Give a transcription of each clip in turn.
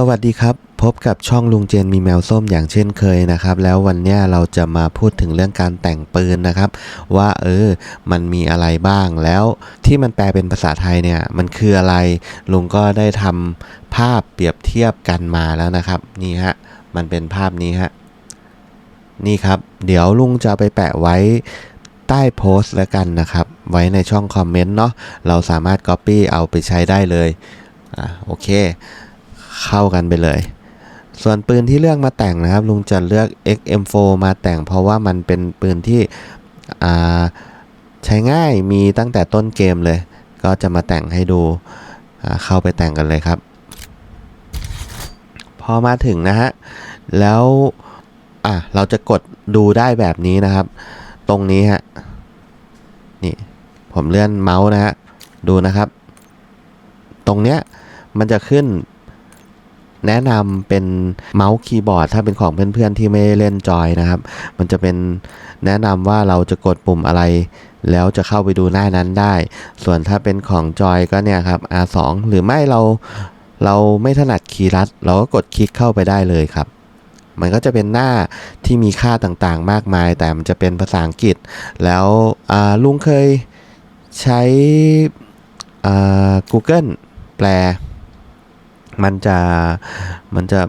สวัสดีครับ พบกับช่องลุงเจนมีแมวส้มอย่างเช่นเคยนะครับ แล้ววันนี้เราจะมาพูดถึงเรื่องการแต่งปืนนะครับ ว่าเออ มันมีอะไรบ้างแล้วที่มันแปลเป็นภาษาไทยเนี่ยมันคืออะไร ลุงก็ได้ทำภาพเปรียบเทียบกันมาแล้วนะครับ นี่ฮะ มันเป็นภาพนี้ฮะ นี่ครับ เดี๋ยวลุงจะไปแปะไว้ใต้โพสต์แล้วกันนะครับ ไว้ในช่องคอมเมนต์เนาะเราสามารถ Copy เอาไปใช้ได้เลยอะโอเค เข้ากันไปเลย ส่วนปืนที่เลือกมาแต่งนะครับ ลุงจะเลือก XM4 มาแต่งเพราะว่ามันเป็นปืนที่ใช้ง่ายมีตั้งแต่ต้นเกมเลย ก็จะมาแต่งให้ดูเข้าไปแต่งกันเลยครับ พอมาถึงนะฮะ แล้วอะเราจะกดดูได้แบบนี้นะครับ ตรงนี้ฮะนี่ผมเลื่อนเมาส์นะฮะดูนะครับ ตรงเนี้ยมันจะขึ้น แนะนำเป็นเมาส์คีย์บอร์ด ถ้าเป็นของเพื่อนๆที่ไม่ได้เล่นจอยนะครับ มันจะเป็นแนะนำว่าเราจะกดปุ่มอะไร แล้วจะเข้าไปดูหน้านั้นได้ ส่วนถ้าเป็นของจอยก็เนี่ยครับ R2 หรือไม่เราเราไม่ถนัดคีย์ลัด เราก็กดคลิกเข้าไปได้เลยครับ มันก็จะเป็นหน้าที่มีค่าต่างๆ มากมาย แต่มันจะเป็นภาษาอังกฤษ แล้วลุงเคยใช้ Google แปล มันจะมันจะ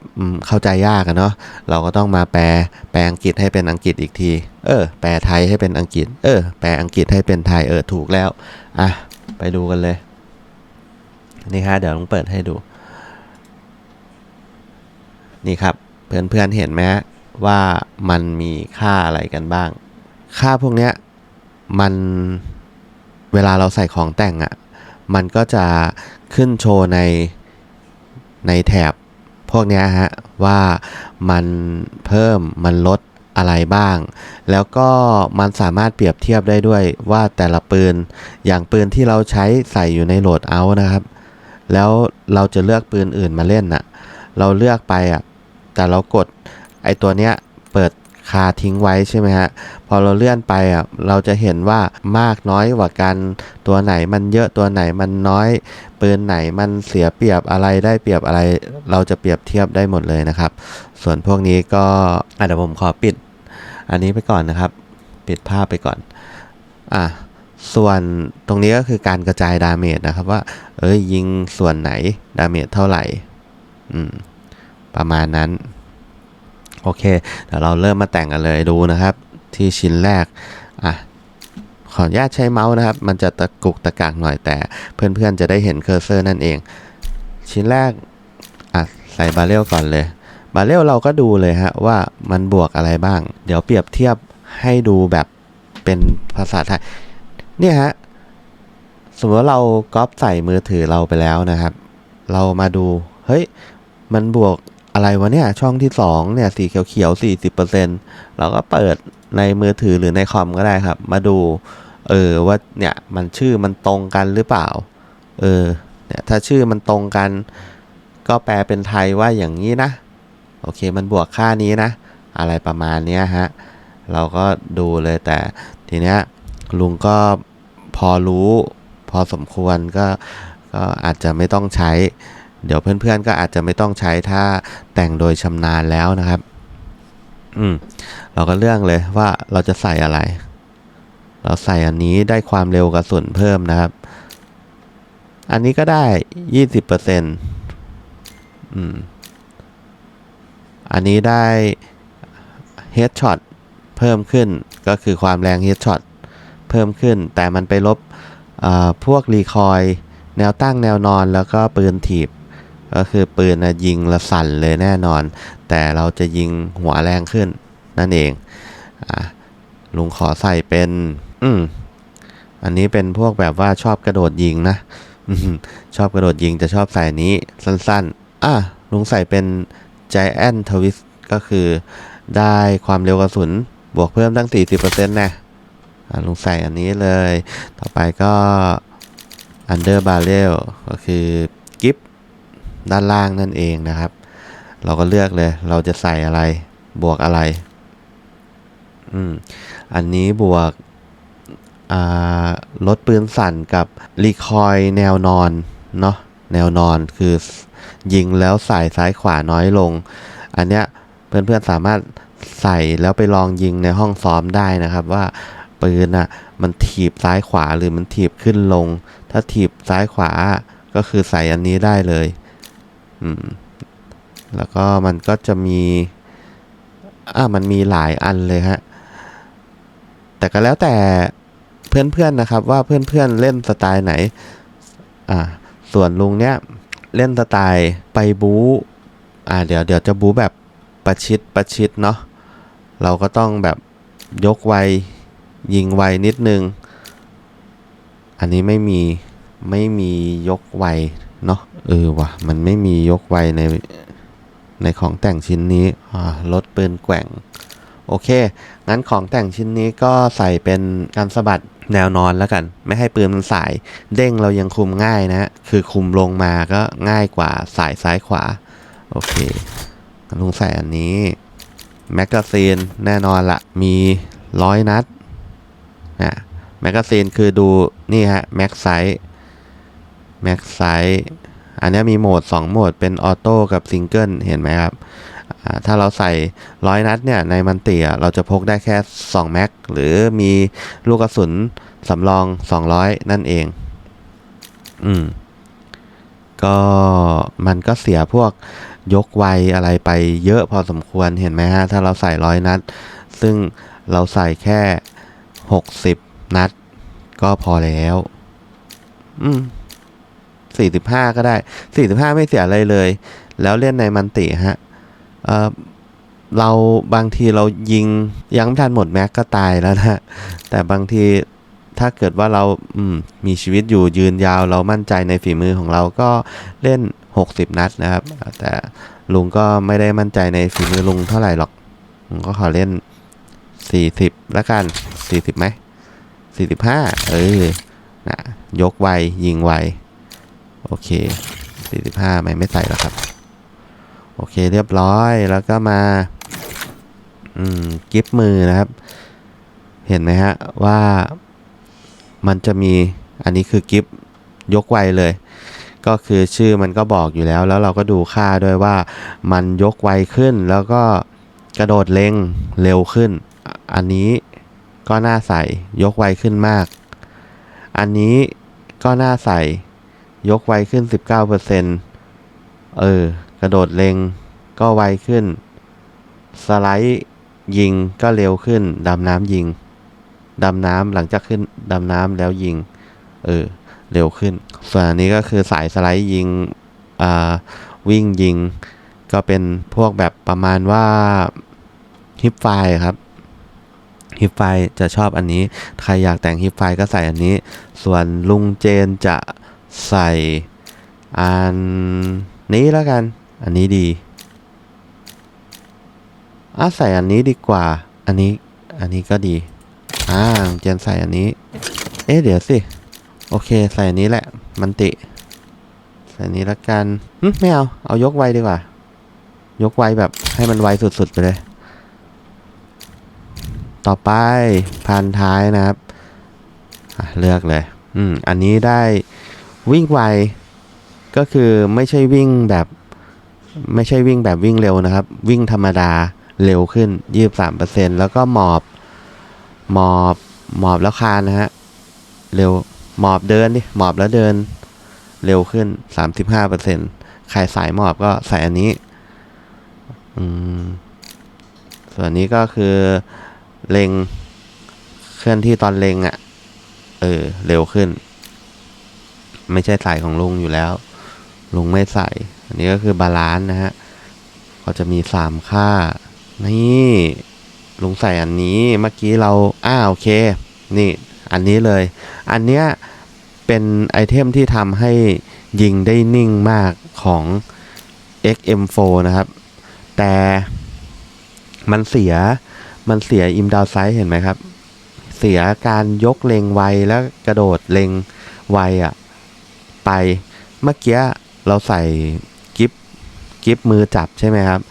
เข้าใจยากอะเนาะเราก็ต้องมาแปลแปลอังกฤษให้เป็นอังกฤษอีกที เออ แปลไทยให้เป็นอังกฤษ เออ แปลอังกฤษให้เป็นไทยเออถูกแล้วอะไปดูกันเลยนี่ฮะเดี๋ยวลองเปิดให้ดู นี่ครับเพื่อนๆเห็นไหมว่ามันมีค่าอะไรกันบ้าง ค่าพวกเนี้ยมันเวลาเราใส่ของแต่งอะ่ะมันก็จะขึ้นโชว์ใน ในแถบพวกนี้ฮะว่ามันเพิ่มมันลดอะไรบ้าง แล้วก็มันสามารถเปรียบเทียบได้ด้วยว่าแต่ละปืน อย่างปืนที่เราใช้ใส่อยู่ในโหลดเอาท์นะครับ แล้วเราจะเลือกปืนอื่นมาเล่นน่ะ เราเลือกไปอะ แต่เรากดไอตัวเนี้ยเปิด คาทิ้งไว้ใช่ไหมฮะ พอเราเลื่อนไปอะเราจะเห็นว่ามากน้อยกว่ากัน ตัวไหนมันเยอะตัวไหนมันน้อย ปืนไหนมันเสียเปรียบอะไรได้เปรียบอะไร เราจะเปรียบเทียบได้หมดเลยนะครับ ส่วนพวกนี้ก็อะเดี๋ยวผมขอปิด อันนี้ไปก่อนนะครับ ปิดภาพไปก่อน อะส่วนตรงนี้ก็คือการกระจายดาเมจนะครับว่า เอ้ยยิงส่วนไหนดาเมจเท่าไหร่ อืม ประมาณนั้น โอเค เดี๋ยวเราเริ่มมาแต่งกันเลยดูนะครับ ที่ชิ้นแรก อะ ขออนุญาตใช้เมาส์นะครับ มันจะตะกุกตะกากหน่อยแต่ เพื่อนๆจะได้เห็นเคอร์เซอร์นั่นเอง ชิ้นแรก อะ ใส่บาเรลก่อนเลย บาเรลเราก็ดูเลยฮะว่ามันบวกอะไรบ้าง เดี๋ยวเปรียบเทียบให้ดูแบบเป็นภาษาไทย เนี่ยฮะ สมมติว่าเราก๊อปใส่มือถือเราไปแล้วนะครับ เรามาดู เฮ้ย มันบวก อะไรวะเนี่ย ช่องที่สองเนี่ยสีเขียวๆสี่สิบเปอร์เซ็นต์เราก็เปิดในมือถือหรือในคอมก็ได้ครับ มาดู เออว่าเนี่ยมันชื่อมันตรงกันหรือเปล่า เออเนี่ยถ้าชื่อมันตรงกัน ก็แปลเป็นไทยว่าอย่างนี้นะ โอเคมันบวกค่านี้นะ อะไรประมาณเนี้ยฮะ เราก็ดูเลยแต่ทีเนี้ยลุงก็พอรู้ พอสมควรก็ก็อาจจะไม่ต้องใช้ เดี๋ยวเพื่อนๆก็อาจจะไม่ต้องใช้ถ้าแต่งโดยชำนาญแล้วนะครับ อืม เราก็เลือกเลยว่าเราจะใส่อะไร เราใส่อันนี้ได้ความเร็วกระสุนเพิ่มนะครับ อันนี้ก็ได้ยี่สิบเปอร์เซ็นต์อืม อันนี้ได้เฮดช็อตเพิ่มขึ้นก็คือความแรงเฮดช็อตเพิ่มขึ้น แต่มันไปลบอ่าพวกรีคอย แนวตั้งแนวนอนแล้วก็ปืนถีบ ก็คือปืนนะยิงละสั่นเลยแน่นอน แต่เราจะยิงหัวแรงขึ้นนั่นเองอะลุงขอใส่เป็น อืมอันนี้เป็นพวกแบบว่าชอบกระโดดยิงนะอชอบกระโดดยิงจะชอบใส่นี้สั้นๆ อะลุงใส่เป็น Giant Twist ก็คือได้ความเร็วกระสุน บวกเพิ่มตั้ง 40%นะอะลุงใส่อันนี้เลย ต่อไปก็ Under Barrel ก็คือกิฟ ด้านล่างนั่นเองนะครับ เราก็เลือกเลย เราจะใส่อะไรบวกอะไร อืม อันนี้บวกลดปืนสั่นกับรีคอยแนวนอนเนาะแนวนอนคือยิงแล้วใส่ซ้ายขวาน้อยลง อันเนี้ยเพื่อนๆสามารถใส่แล้วไปลองยิงในห้องซ้อมได้นะครับ ว่าปืนอะมันถีบซ้ายขวาหรือมันถีบขึ้นลง ถ้าถีบซ้ายขวาก็คือใส่อันนี้ได้เลย อืม แล้วก็มันก็จะมี อ่ามันมีหลายอันเลยฮะ แต่ก็แล้วแต่เพื่อนๆนะครับ ว่าเพื่อนๆเล่นสไตล์ไหน อ่า ส่วนลุงเนี้ยเล่นสไตล์ไปบู๊ อ่า เดี๋ยวเดี๋ยวจะบู๊แบบประชิดประชิดเนาะ เราก็ต้องแบบยกไวยิงไวนิดนึง อันนี้ไม่มีไม่มียกไว เนาะเออว่ะ มันไม่มียกไวในในของแต่งชิ้นนี้รถปืนแกว่ง โอเค งั้นของแต่งชิ้นนี้ก็ใส่เป็นการสะบัดแนวนอนแล้วกัน ไม่ให้ปืนมันสาย เด้งเรายังคุมง่ายนะฮะคือคุมลงมาก็ง่ายกว่าสายซ้ายขวา โอเคลุงใส่อันนี้ แมกกาซีนแน่นอนละมีร้อยนัดนะแมกกาซีนคือดูนี่ฮะแม็กไซส์ แม็กไซส์อันนี้มีโหมด 2 โหมดเป็นออโต้กับซิงเกิลเห็นไหมครับ ถ้าเราใส่ร้อยนัดเนี่ยในมันเตียเราจะพกได้แค่ 2 แม็ก หรือมีลูกกระสุนสำรอง 200 นั่นเอง อืม ก็มันก็เสียพวกยกไวอะไรไปเยอะพอสมควรเห็นไหมฮะ ถ้าเราใส่ร้อยนัด ซึ่งเราใส่แค่ 60 นัด ก็พอแล้ว อืม 45 ก็ได้ 45 ไม่เสียอะไรเลย แล้วเล่นในมันติฮะเเราบางทีเรายิงยังไม่ทันหมดแม็กก็ตายแล้วนะแต่บางทีถ้าเกิดว่าเราอืมมีชีวิตอยู่ยืนยาวเรามั่นใจในฝีมือของเราก็เล่น 60 นัดนะครับ แต่ลุงก็ไม่ได้มั่นใจในฝีมือลุงเท่าไหร่หรอกลุงก็ขอเล่น 40แล้วกัน 40ไหม45 เออนะยกไวยิงไว โอเค 45ไม่ไม่ใส่แล้วครับ โอเคเรียบร้อยแล้วก็มา อืมกิฟมือนะครับ เห็นไหมฮะว่ามันจะมีอันนี้คือกิฟยกไวเลย ก็คือชื่อมันก็บอกอยู่แล้ว แล้วเราก็ดูค่าด้วยว่ามันยกไวขึ้นแล้วก็กระโดดเล็งเร็วขึ้น อันนี้ก็น่าใส่ยกไวขึ้นมาก อันนี้ก็น่าใส่ ยกไวขึ้น 19%เออ กระโดดเล็งก็ไวขึ้น สไลด์ยิงก็เร็วขึ้น ดำน้ำยิง ดำน้ำหลังจากขึ้น ดำน้ำแล้วยิง เออ เร็วขึ้น ส่วนอันนี้ก็คือสายสไลด์ยิง อ่า วิ่งยิง ก็เป็นพวกแบบประมาณว่าฮิปไฟครับฮิปไฟจะชอบอันนี้ ใครอยากแต่งฮิปไฟก็ใส่อันนี้ ส่วนลุงเจนจะ ใส่อันนี้แล้วกัน อันนี้ดีอะใส่อันนี้ดีกว่า อันนี้ อันนี้ก็ดี อ่าเจนใส่อันนี้ เอ๊ะเดี๋ยวสิ โอเค ใส่อันนี้แหละ มันติ ใส่อันนี้แล้วกันหึไม่เอา เอายกไวดีกว่า ยกไวแบบให้มันไวสุดๆไปเลย ต่อไปพันท้ายนะครับ เลือกเลย อืม อันนี้ได้ วิ่งไวก็คือไม่ใช่วิ่งแบบ ไม่ใช่วิ่งแบบวิ่งเร็วนะครับ วิ่งธรรมดาเร็วขึ้น 23%แล้วก็หมอบ หมอบหมอบแล้วคานนะฮะเร็วหมอบเดินดิหมอบแล้วเดินเร็วขึ้น 35%ใครสายหมอบก็ใส่อันนี้อืมส่วนนี้ก็คือเล็งเคลื่อนที่ตอนเล็งอะ่ะ เออ เร็วขึ้น ไม่ใช่สายของลุงอยู่แล้ว ลุงไม่ใส่ อันนี้ก็คือบาลานซ์นะฮะก็จะมีสามค่า นี่ลุงใส่อันนี้เมื่อกี้เราอ้าโอเค นี่อันนี้เลย อันเนี้ยเป็นไอเทมที่ทำให้ยิงได้นิ่งมากของ XM4 นะครับ แต่มันเสียมันเสียอิมดาวไซส์เห็นไหมครับ เสียการยกเล็งไวแล้วกระโดดเล็งไวอะ ไป เมื่อกี้เราใส่กิฟกิฟมือจับใช่ไหมครับ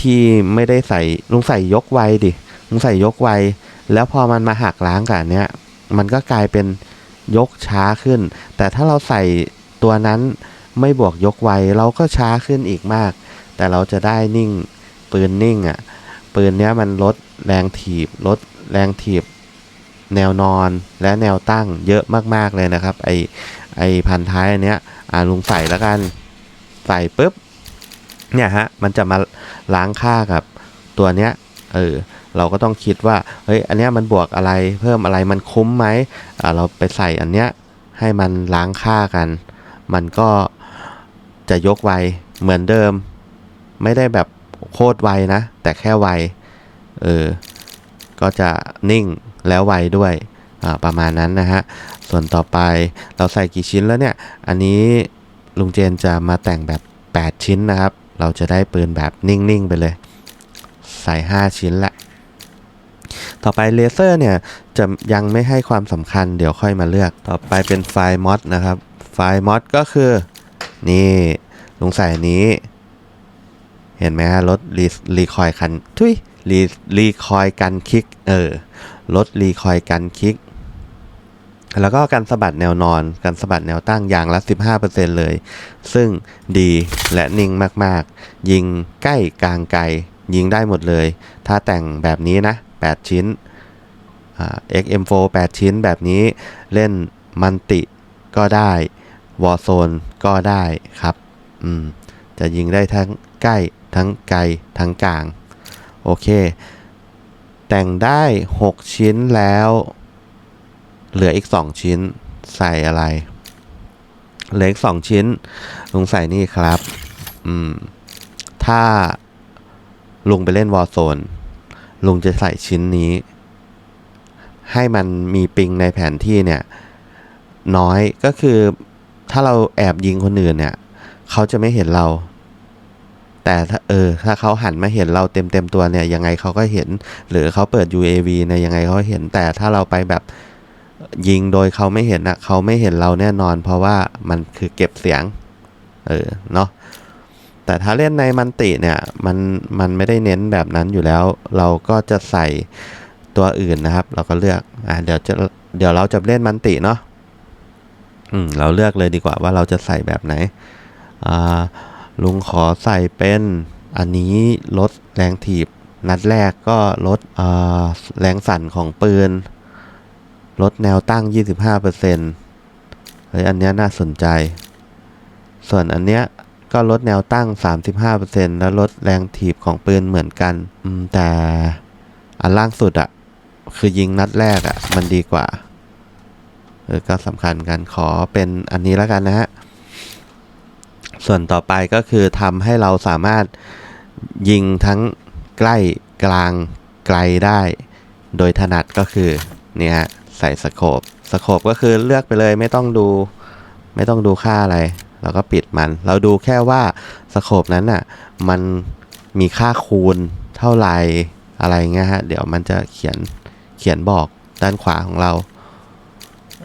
ที่ไม่ได้ใส่ลุงใส่ยกไวดิลุงใส่ยกไวแล้วพอมันมาหักล้างกันเนี้ยมันก็กลายเป็นยกช้าขึ้น แต่ถ้าเราใส่ตัวนั้นไม่บวกยกไวเราก็ช้าขึ้นอีกมาก แต่เราจะได้นิ่งปืนนิ่งอะ่ะปืนเนี้ยมันลดแรงถีบลดแรงถีบแนวนอนและแนวตั้งเยอะมาก ๆ เลยนะครับ ไอ ไอพันท้ายอันเนี้ยอ่าลุงใส่แล้วกันใส่ปุ๊บเนี่ยฮะมันจะมาล้างค่ากับตัวเนี้ยเออเราก็ต้องคิดว่าเฮ้ยอันเนี้ยมันบวกอะไรเพิ่มอะไรมันคุ้มไหมอ่าเราไปใส่อันเนี้ยให้มันล้างค่ากัน มันก็จะยกไวเหมือนเดิม ไม่ได้แบบโคตรไวนะ แต่แค่ไวเออก็จะนิ่งแล้วไวด้วย ประมาณนั้นนะฮะ ส่วนต่อไปเราใส่กี่ชิ้นแล้วเนี่ย อันนี้ลุงเจนจะมาแต่งแบบ 8 ชิ้นนะครับ เราจะได้ปืนแบบนิ่ง ๆ ไปเลย ใส่ 5 ชิ้นละ ต่อไปเลเซอร์เนี่ยจะยังไม่ให้ความสำคัญเดี๋ยวค่อยมาเลือก ต่อไปเป็นไฟล์มอดนะครับ ไฟล์มอดก็คือนี่ลุงใส่นี้ เห็นไหมฮะลดรีรีคอยคันทุยรีรีคอยกันคลิก เออลดรีคอยกันคลิก แล้วก็การสะบัดแนวนอน การสะบัดแนวตั้งอย่างละ 15%เลย ซึ่งดีและนิ่งมากๆ ยิงใกล้กลางไกล ยิงได้หมดเลย ถ้าแต่งแบบนี้นะ 8 ชิ้น XM4 8 ชิ้นแบบนี้เล่นมันติก็ได้วอ r z โซนก็ได้ครับ อืม จะยิงได้ทั้งใกล้ทั้งไกลทั้งกลาง โอเค แต่งได้ 6 ชิ้นแล้ว เหลืออีก2ชิ้นใส่อะไร เหลืออีก2ชิ้น ลุงใส่นี่ครับ อืม ถ้าลุงไปเล่นวอ r z โซนลุงจะใส่ชิ้นนี้ ให้มันมีปิงในแผนที่เนี่ย น้อยก็คือถ้าเราแอบยิงคนอื่นเนี่ย เขาจะไม่เห็นเรา แต่ถ้าเออ ถ้าเขาหันมาเห็นเราเต็มเต็มตัวเนี่ย ยังไงเขาก็เห็น หรือเขาเปิด UAV เนี่ยยังไงเขาก็เห็น แต่ถ้าเราไปแบบ ยิงโดยเขาไม่เห็นอะเขาไม่เห็นเราแน่นอน เพราะว่ามันคือเก็บเสียง เออเนาะแต่ถ้าเล่นในมันติเนี่ยมันมันไม่ได้เน้นแบบนั้นอยู่แล้ว เราก็จะใส่ตัวอื่นนะครับ เราก็เลือกอ่าเดี๋ยวจะเดี๋ยวเราจะเล่นมันติเนาะอืมเราเลือกเลยดีกว่าว่าเราจะใส่แบบไหนอ่าลุงขอใส่เป็นอันนี้ลดแรงถีบนัดแรกก็ลดอ่าแรงสั่นของปืน ลดแนวตั้ง 25%เฮ้ยอันเนี้ยน่าสนใจ ส่วนอันเนี้ยก็ลดแนวตั้ง 35%แล้วลดแรงถีบของปืนเหมือนกันอืมแต่อันล่างสุดอะคือยิงนัดแรกอะมันดีกว่า เออก็สำคัญกันขอเป็นอันนี้แล้วกันนะฮะ ส่วนต่อไปก็คือทำให้เราสามารถยิงทั้งใกล้กลางไกลได้ โดยถนัดก็คือเนี่ยฮะ ใส่สโคปสโคปก็คือเลือกไปเลยไม่ต้องดู ไม่ต้องดูค่าอะไร เราก็ปิดมัน เราดูแค่ว่าสโคปนั้นน่ะมันมีค่าคูณเท่าไหร่อะไรเงี้ยฮะ เดี๋ยวมันจะเขียนเขียนบอกด้านขวาของเรา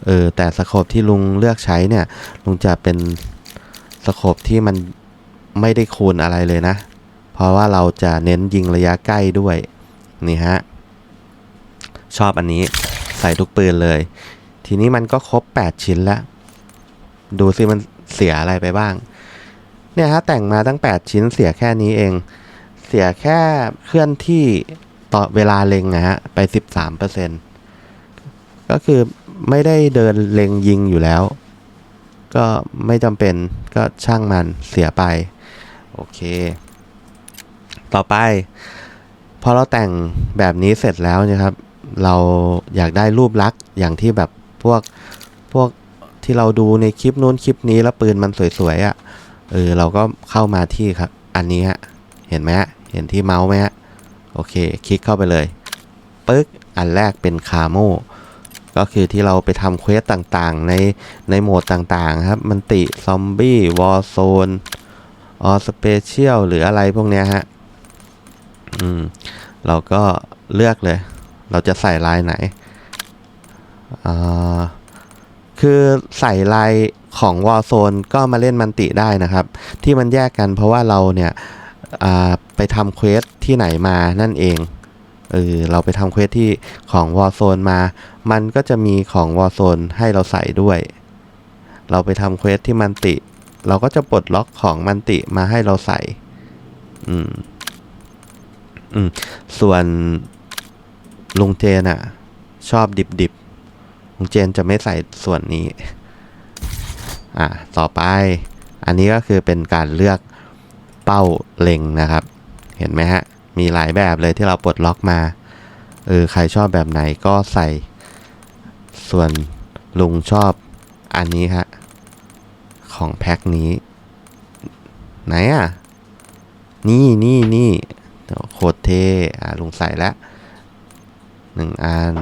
เออ แต่สโคปที่ลุงเลือกใช้เนี่ย ลุงจะเป็นสโคปที่มันไม่ได้คูณอะไรเลยนะ เพราะว่าเราจะเน้นยิงระยะใกล้ด้วย นี่ฮะ ชอบอันนี้ ใส่ทุกปืนเลย ทีนี้มันก็ครบ 8 ชิ้นแล้ว ดูสิมันเสียอะไรไปบ้าง เนี่ยฮะแต่งมาตั้ง 8 ชิ้นเสียแค่นี้เอง เสียแค่เคลื่อนที่ต่อเวลาเล็งนะฮะไป 13%ก็คือไม่ได้เดินเล็งยิงอยู่แล้ว ก็ไม่จำเป็นก็ช่างมันเสียไป โอเค ต่อไปพอเราแต่งแบบนี้เสร็จแล้วนะครับ เราอยากได้รูปลักษณ์อย่างที่แบบพวกพวกที่เราดูในคลิปนู้นคลิปนี้แล้วปืนมันสวยๆอะ่ะเออเราก็เข้ามาที่ครับ อันนี้ฮะเห็นไหมฮะเห็นที่เมาส์ไหมฮะโอเค คลิกเข้าไปเลยปึ๊กอันแรกเป็นคาโมก็คือที่เราไปทำเควสต่างๆ ในในโหมดต่างๆครับ มันติซอมบี้วอร์โซนออสเปเชียลหรืออะไรพวกเนี้ยฮะ อืม เราก็เลือกเลย เราจะใส่ลายไหนอ่าคือใส่ลายของวอร์โซนก็มาเล่นมันติได้นะครับ ที่มันแยกกันเพราะว่าเราเนี่ยอ่าไปทำเควสที่ไหนมานั่นเองเออเราไปทำเควสที่ของวอ r z โซนมา มันก็จะมีของวอ r z โซนให้เราใส่ด้วย เราไปทำเควสที่มันติ เราก็จะปลดล็อกของมันติมาให้เราใส่ อืมอืมส่วน ลุงเจนอะ ชอบดิบดิบๆลุงเจนจะไม่ใส่ส่วนนี้ อะต่อไป อันนี้ก็คือเป็นการเลือกเป้าเล็งนะครับ เห็นไหมฮะ มีหลายแบบเลยที่เราปลดล็อกมา เออ ใครชอบแบบไหนก็ใส่ ส่วนลุงชอบอันนี้ฮะ ของแพ็คนี้ ไหนอะ นี่นี่นี่โคตรเท่อะลุงใส่แล้ว หนึ่งอัน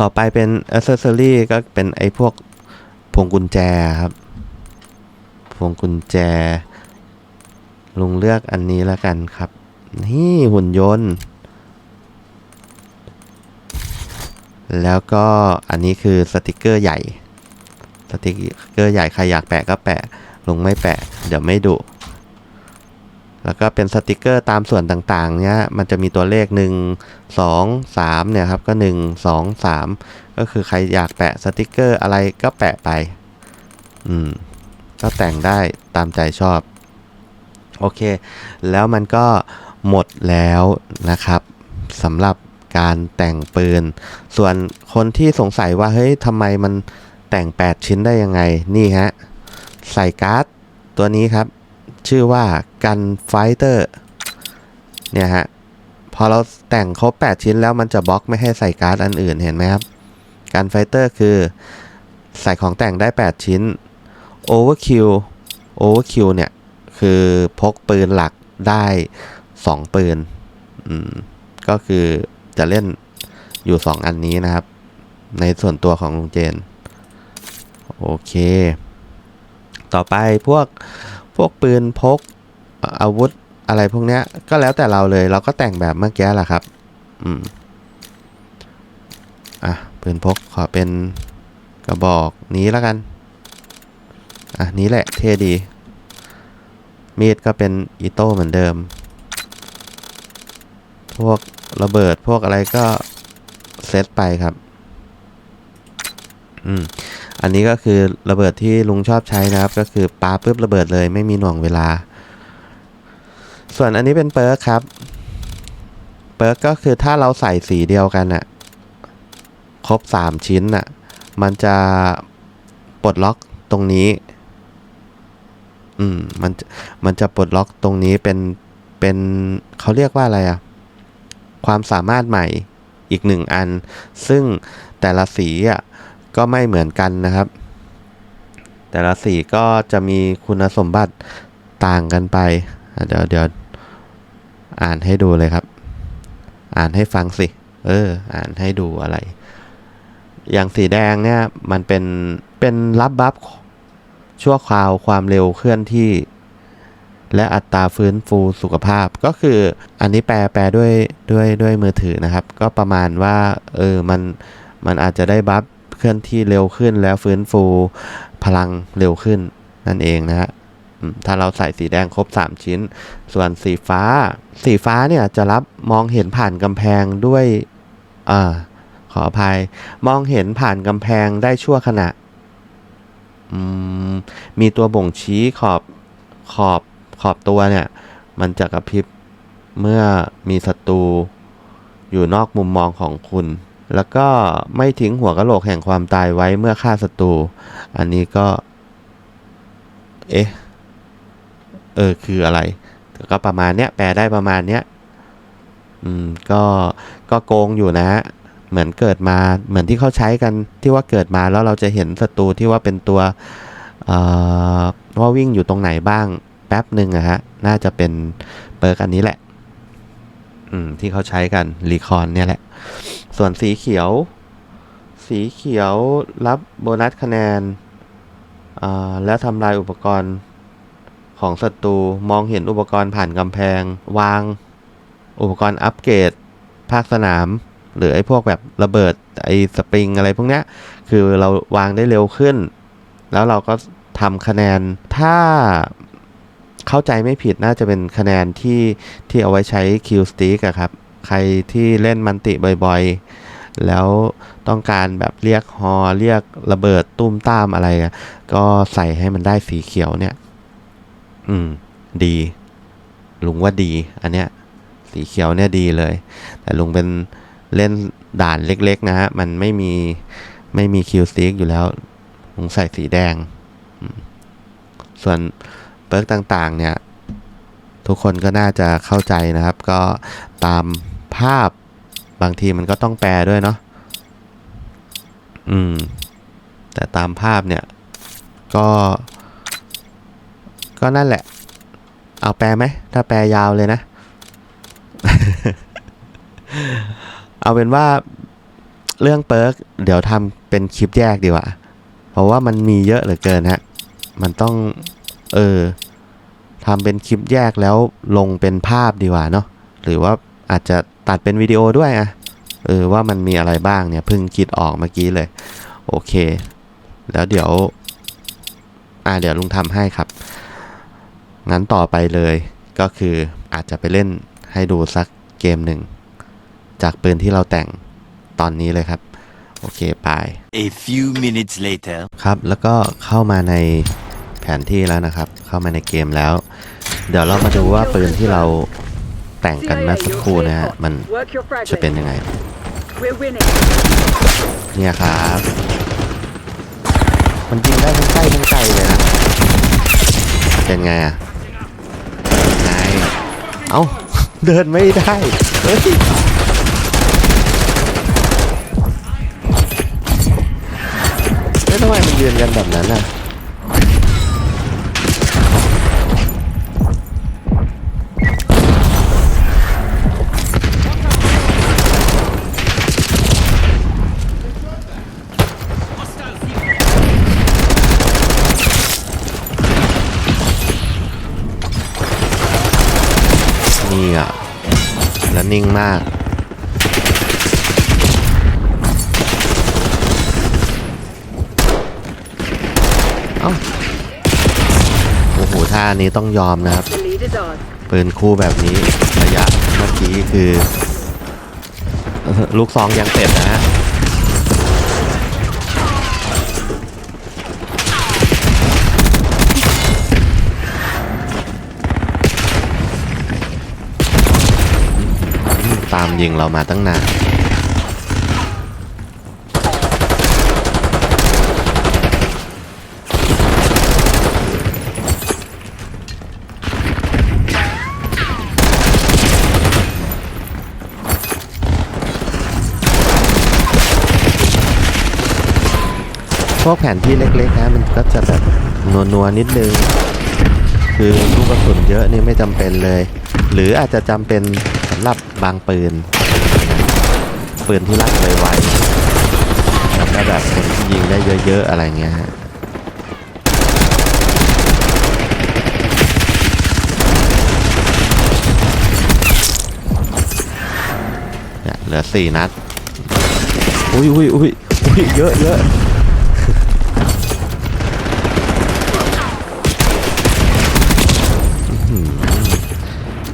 ต่อไปเป็นอ c เซ s ซอรี่ก็เป็นไอ้พวกพวงกุญแจครับ พวงกุญแจ ลุงเลือกอันนี้แล้วกันครับ นี่หุ่นยนต์ แล้วก็อันนี้คือสติกเกอร์ใหญ่ สติกเกอร์ใหญ่ใครอยากแปะก็แปะ ลุงไม่แปะ เดี๋ยวไม่ดุ แล้วก็เป็นสติกเกอร์ตามส่วนต่างๆ เนี้ย มันจะมีตัวเลข 1 2 3 เนี่ยครับ ก็ 1 2 3 ก็คือใครอยากแปะสติกเกอร์อะไรก็แปะไป อืม ก็แต่งได้ตามใจชอบ โอเค แล้วมันก็หมดแล้วนะครับสำหรับการแต่งปืน ส่วนคนที่สงสัยว่า เฮ้ยทำไมมันแต่ง 8 ชิ้นได้ยังไง นี่ฮะ ใส่การ์ดตัวนี้ครับ ชื่อว่ากันไฟเตอร์เนี่ยฮะพอเราแต่งครบ 8 ชิ้นแล้วมันจะบล็อกไม่ให้ใส่การ์ดอันอื่นเห็นไหมครับกันไฟเตอร์คือใส่ของแต่งได้ 8 ชิ้น Overkill Overkill เนี่ย คือพกปืนหลักได้ 2 ปืน ก็คือจะเล่นอยู่ 2 อันนี้นะครับ ในส่วนตัวของลุงเจน โอเค ต่อไปพวก พวกปืนพกเอ่ออาวุธอะไรพวกเนี้ยก็แล้วแต่เราเลย เราก็แต่งแบบเมื่อกี้แหละครับ อืม อะปืนพกขอเป็นกระบอกนี้แล้วกัน อะนี้แหละเท่ดี มีดก็เป็นอีโต้เหมือนเดิม พวกระเบิดพวกอะไรก็เซตไปครับ อืม อันนี้ก็คือระเบิดที่ลุงชอบใช้นะครับ ก็คือปาปุ๊บระเบิดเลยไม่มีหน่วงเวลา ส่วนอันนี้เป็นเปิร์กครับ เปิร์กก็คือถ้าเราใส่สีเดียวกันอะครบ 3 ชิ้นอะมันจะปลดล็อกตรงนี้ อืม มัน มันจะปลดล็อกตรงนี้เป็น เป็นเขาเรียกว่าอะไรอะความสามารถใหม่อีกหนึ่งอัน ซึ่งแต่ละสีอะ ก็ไม่เหมือนกันนะครับ แต่ละสีก็จะมีคุณสมบัติต่างกันไป เดี๋ยวเดี๋ยวอ่านให้ดูเลยครับ อ่านให้ฟังสิ เออ อ่านให้ดูอะไร อย่างสีแดงเนี่ยมันเป็นเป็นรับบัฟชั่วคราวความเร็วเคลื่อนที่ และอัตราฟื้นฟูสุขภาพก็คืออันนี้แปลแปลด้วยด้วยด้วยมือถือนะครับ ก็ประมาณว่า เออมันมันอาจจะได้บัฟ เคลื่อนที่เร็วขึ้นแล้วฟื้นฟูพลังเร็วขึ้นนั่นเองนะฮะถ้าเราใส่สีแดงครบ 3 ชิ้น ส่วนสีฟ้า สีฟ้าเนี่ยจะรับมองเห็นผ่านกำแพงด้วยอ่าขออภัย มองเห็นผ่านกำแพงได้ชั่วขณะมมีตัวบ่งชี้ขอบขอบขอบตัวเนี่ย มันจะกระพริบเมื่อมีศัตรูอยู่นอกมุมมองของคุณ แล้วก็ไม่ทิ้งหัวกะโหลกแห่งความตายไว้เมื่อฆ่าศัตรู อันนี้ก็ เอ๊ะ เออ คืออะไร ก็ประมาณเนี้ย แปลได้ประมาณเนี้ย อืม ก็ ก็โกงอยู่นะฮะ เหมือนเกิดมา เหมือนที่เขาใช้กัน ที่ว่าเกิดมาแล้วเราจะเห็นศัตรูที่ว่าเป็นตัวเอ่อว่าวิ่งอยู่ตรงไหนบ้าง แป๊บหนึ่งอะฮะ น่าจะเป็นเปิร์กอันนี้แหละ อืม ที่เขาใช้กันรีคอนเนี่ยแหละ ส่วนสีเขียว สีเขียวรับโบนัสคะแนน และทำลายอุปกรณ์ของศัตรูมองเห็นอุปกรณ์ผ่านกำแพง วาง อุปกรณ์อัปเกรด ภาคสนาม หรือไอ้พวกแบบระเบิดไอ้สปริงอะไรพวกเนี้ย คือเราวางได้เร็วขึ้น แล้วเราก็ทำคะแนน ถ้าเข้าใจไม่ผิดน่าจะเป็นคะแนนที่ที่เอาไว้ใช้คิวสติ๊กอะครับ ใครที่เล่นมันติบ่อยๆ แล้วต้องการแบบเรียกฮอเรียกระเบิดตุ้มตามอะไร ก็ใส่ให้มันได้สีเขียวเนี่ย อืม ดี ลุงว่าดี อันเนี้ย สีเขียวเนี่ยดีเลย แต่ลุงเป็นเล่นด่านเล็กๆ นะฮะ มันไม่มีไม่มีคิวซิกอยู่แล้ว ลุงใส่สีแดง ส่วนเปิร์กต่างๆ เนี่ย ทุกคนก็น่าจะเข้าใจนะครับ ก็ตาม ภาพ บางทีมันก็ต้องแปลด้วยเนาะอืม แต่ตามภาพเนี่ย ก็ ก็นั่นแหละ เอาแปลไหม ถ้าแปลยาวเลยนะ เอาเป็นว่าเรื่องเปิร์กเดี๋ยวทำเป็นคลิปแยกดีกว่า เพราะว่ามันมีเยอะเหลือเกินฮะ มันต้อง เออทำเป็นคลิปแยกแล้วลงเป็นภาพดีกว่าเนาะหรือว่าอาจจะ ตัดเป็นวิดีโอด้วยอะเออว่ามันมีอะไรบ้างเนี่ยเพิ่งคิดออกเมื่อกี้เลย โอเค แล้วเดี๋ยว อ่าเดี๋ยวลุงทำให้ครับ งั้นต่อไปเลยก็คืออาจจะไปเล่นให้ดูสักเกมหนึ่ง จากปืนที่เราแต่งตอนนี้เลยครับ โอเคไป A few minutes later. ครับ แล้วก็เข้ามาในแผนที่แล้วนะครับ เข้ามาในเกมแล้ว เดี๋ยวเรามาดูว่าปืนที่เรา แต่งกันเมื่อสักครู่นะฮะ มัน Work your จะเป็น fragment. ยังไง We're winning. เนี่ยครับ มันยิงได้ทั้งใกล้ทั้งไกลเลยนะ เป็นไงอะเป็นไงเอ้า เดินไม่ได้เฮ้ยแล้วทำไมมันยืนกันแบบนั้นอะ อะ แล้วนิ่งมาก เอ้า โอ้โห ท่านี้ต้องยอมนะครับ ปืนคู่แบบนี้ระยะเมื่อกี้คือ ลูกซองยังเป็ดนะฮะ ตามยิงเรามาตั้งนานพวกแผนที่เล็กๆนะมันก็จะแบบนัวๆนิดนึง คือลูกกระสุนเยอะนี่ไม่จำเป็นเลย หรืออาจจะจำเป็นำหรับบางปืน ปืนที่ลั่นไวๆแล้วก็แบบคนที่ยิงได้เยอะๆอะไรเงี้ยฮะเนี่ยเหลือสี่นัด อุ้ยอุ้ยอุ้ยอุ้ยเยอะเยอะ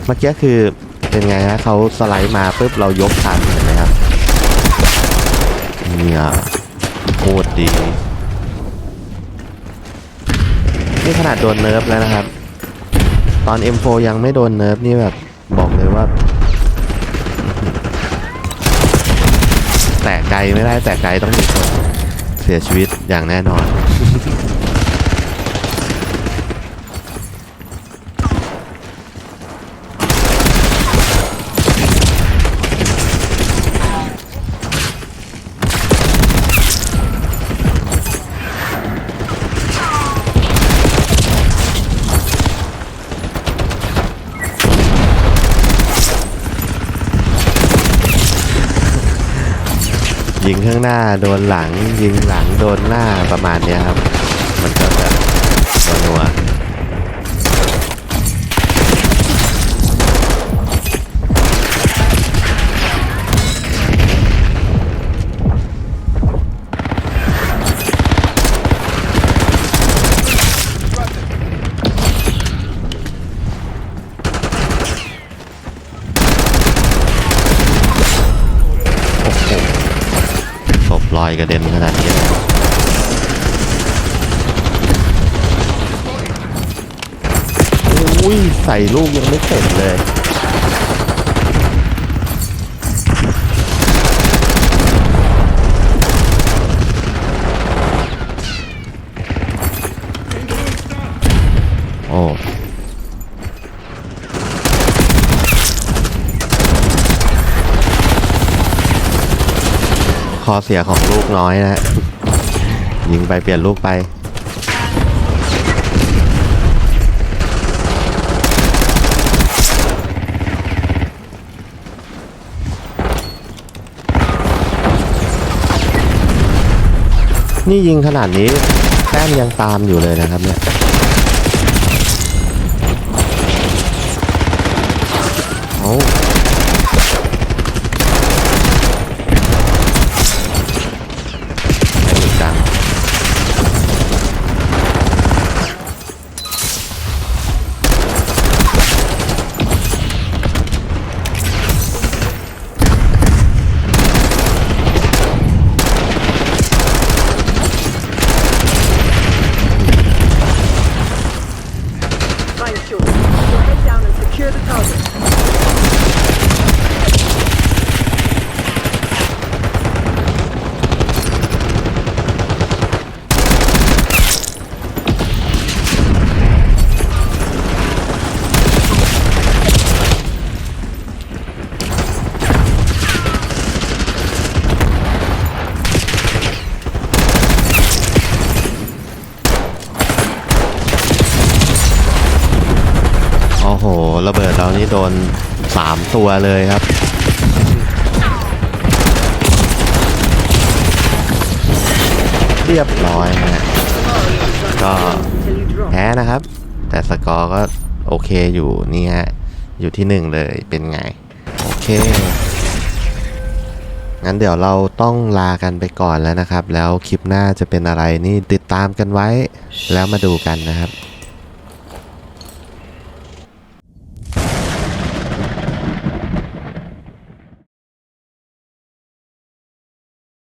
เมื่อกี้คือ เป็นไงฮะเขาสไลด์มาปุ๊บเรายกทันเห็นไหมครับเนี่ยโคตรดีนี่ขนาดโดนเนิร์ฟแล้วนะครับ ตอน M4 ยังไม่โดนเนิร์ฟนี่แบบบอกเลยว่า แต่ไกลไม่ได้แต่ไกลต้องมีคนเสียชีวิตอย่างแน่นอน น้าโดนหลังยิงหลังโดนหน้าประมาณนี้ครับ มันก็จะนัว ลอยกระเด็นขนาดนี้เลยอุ้ยใส่ลูกยังไม่เสร็จเลยโอ้ อเสียของลูกน้อยนะฮะยิงไปเปลี่ยนลูกไปนี่ยิงขนาดนี้แต้มยังตามอยู่เลยนะครับเนี่ย โอ้ โดนสามตัวเลยครับ เรียบร้อยนะฮะก็แพ้นะครับ แต่สกอร์ก็โอเคอยู่นี่ฮะ อยู่ที่หนึ่งเลยเป็นไง โอเค งั้นเดี๋ยวเราต้องลากันไปก่อนแล้วนะครับ แล้วคลิปหน้าจะเป็นอะไรนี่ติดตามกันไว้ แล้วมาดูกันนะครับ